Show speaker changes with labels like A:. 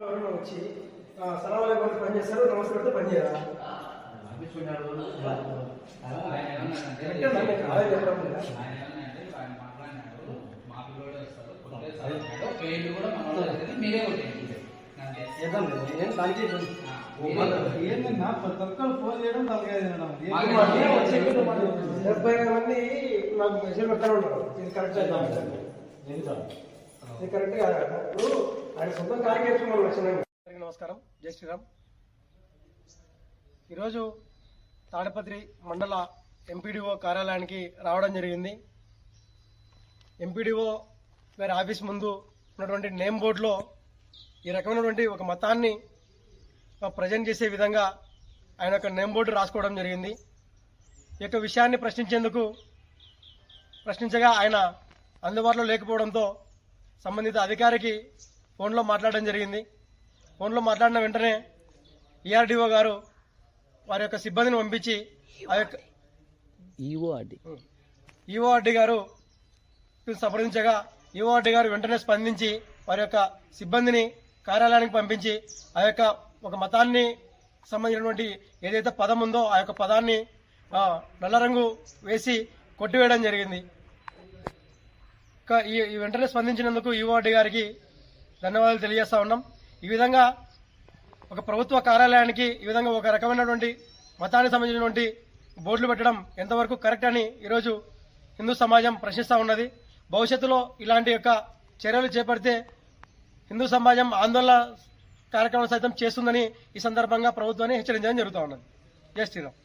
A: వచ్చి సలాం అలైకుం పని చేస్తారు నమస్తే పెడితే పని చేయరా
B: ఆయన ఏమన్నాడంటే
A: కరెక్టే నన్ను కాదని చెప్పడం లేదా?
B: ఆయన ఏమన్నాడంటే ఆయన మాట్లాడినాడు మా పిల్లోడే వస్తాడు కొట్టేస్తాడు అన్నాడు. పెయింట్ కూడా మన వాళ్ళు వేసేది మీరే కొట్టేయండి అంతే
A: చేద్దాం లేదు. నేను దానికి ఇబ్బంది.
B: ఆ,
A: ఓ
B: మీరే
A: మాట.
B: కొట్టేయండి.
C: ఏంటన్నా ప్రతి ఒక్కరు ఫోన్ చేయడం.
A: డెబ్బై మంది నాకు మెసేజ్ ఉంటారు ఇది కరెక్ట్ కరెక్ట్ కాదు ఆయన నమస్కారం. జై శ్రీరామ్. ఈరోజు తాడపత్రి మండల ఎంపీడీఓ కార్యాలయానికి రావడం జరిగింది. ఎంపీడీఓ గారి ఆఫీస్ ముందు ఉన్నటువంటి నేమ్ బోర్డులో ఈ రకమైనటువంటి ఒక మతాన్ని ప్రజెంట్ చేసే విధంగా ఆయన యొక్క నేమ్ బోర్డు రాసుకోవడం జరిగింది. ఈ యొక్క విషయాన్ని ప్రశ్నించేందుకు ప్రశ్నించగా ఆయన అందుబాటులో లేకపోవడంతో సంబంధిత అధికారికి ఫోన్లో మాట్లాడడం జరిగింది. ఫోన్లో మాట్లాడిన వెంటనే ఈఆర్డీఓ గారు వారి యొక్క సిబ్బందిని పంపించి ఆ యొక్క
D: అది
A: ఈఓఆర్డి గారు సంప్రదించగా ఈఓఆర్డి గారు వెంటనే స్పందించి వారి యొక్క సిబ్బందిని కార్యాలయానికి పంపించి ఆ యొక్క ఒక మతాన్ని సంబంధించినటువంటి ఏదైతే పదం ఉందో ఆ యొక్క పదాన్ని ఆ, నల్ల రంగు వేసి కొట్టివేయడం జరిగింది. ఈ వెంటనే స్పందించినందుకు ఈఓఆర్డి గారికి ధన్యవాదాలు తెలియజేస్తా ఉన్నాం. ఈ విధంగా ఒక ప్రభుత్వ కార్యాలయానికి ఈ విధంగా ఒక రకమైనటువంటి మతానికి సంబంధించినటువంటి బోర్డులు పెట్టడం ఎంతవరకు కరెక్ట్ అని ఈరోజు హిందూ సమాజం ప్రశ్నిస్తూ ఉన్నది. భవిష్యత్తులో ఇలాంటి యొక్క చర్యలు చేపడితే హిందూ సమాజం ఆందోళన కార్యక్రమం సైతం చేస్తుందని ఈ సందర్భంగా ప్రభుత్వాన్ని హెచ్చరించడం జరుగుతూ ఉన్నది. జై శ్రీరామ్.